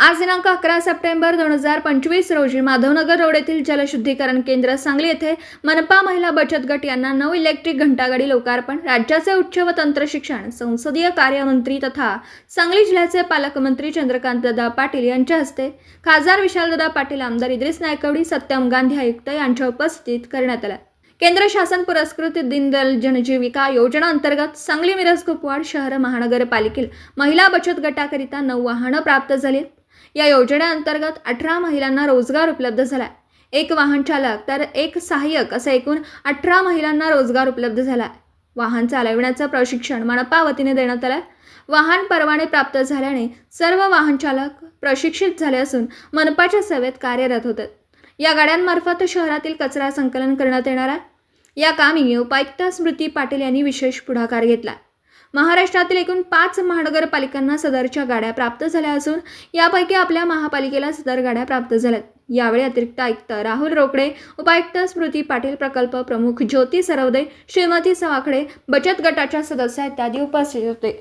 आज दिनांक अकरा सप्टेंबर दोन हजार पंचवीस रोजी माधवनगर रोड येथील जलशुद्धीकरण केंद्र सांगली येथे मनपा महिला बचत गट यांना नऊ इलेक्ट्रिक घंटागाडी लोकार्पण राज्याचे उच्च व तंत्र शिक्षण संसदीय कार्यमंत्री तथा सांगली जिल्ह्याचे पालकमंत्री चंद्रकांत दादा पाटील यांच्या हस्ते खासदार विशालदादा पाटील आमदार इद्रिस नायकवडी सत्यम गांधी आयुक्त यांच्या उपस्थितीत करण्यात आला केंद्र शासन पुरस्कृत दीनदयाल जनजीविका योजना अंतर्गत सांगली मिरज कुपवाड शहर महानगरपालिकेत महिला बचत गटाकरिता नऊ वाहनं प्राप्त झाली आहेत. या योजनेअंतर्गत अठरा महिलांना रोजगार उपलब्ध झाला एक वाहन चालक तर एक सहाय्यक असं एकूण अठरा महिलांना रोजगार उपलब्ध झाला वाहन चालविण्याचं प्रशिक्षण मनपा वतीने देण्यात आलं वाहन परवाने प्राप्त झाल्याने सर्व वाहन चालक प्रशिक्षित झाले असून मनपाच्या सेवेत कार्यरत होते. या गाड्यांमार्फत शहरातील कचरा संकलन करण्यात येणार आहे. या कामी उपायुक्त स्मृती पाटील यांनी विशेष पुढाकार घेतला. महाराष्ट्रातील एकूण पाच महानगरपालिकांना सदरच्या गाड्या प्राप्त झाल्या असून यापैकी आपल्या महापालिकेला सदर गाड्या प्राप्त झाल्यात. यावेळी अतिरिक्त आयुक्त राहुल रोकडे उपायुक्त स्मृती पाटील प्रकल्प प्रमुख ज्योती सरवदे श्रीमती सवाखडे बचत गटाच्या सदस्य इत्यादी उपस्थित होते.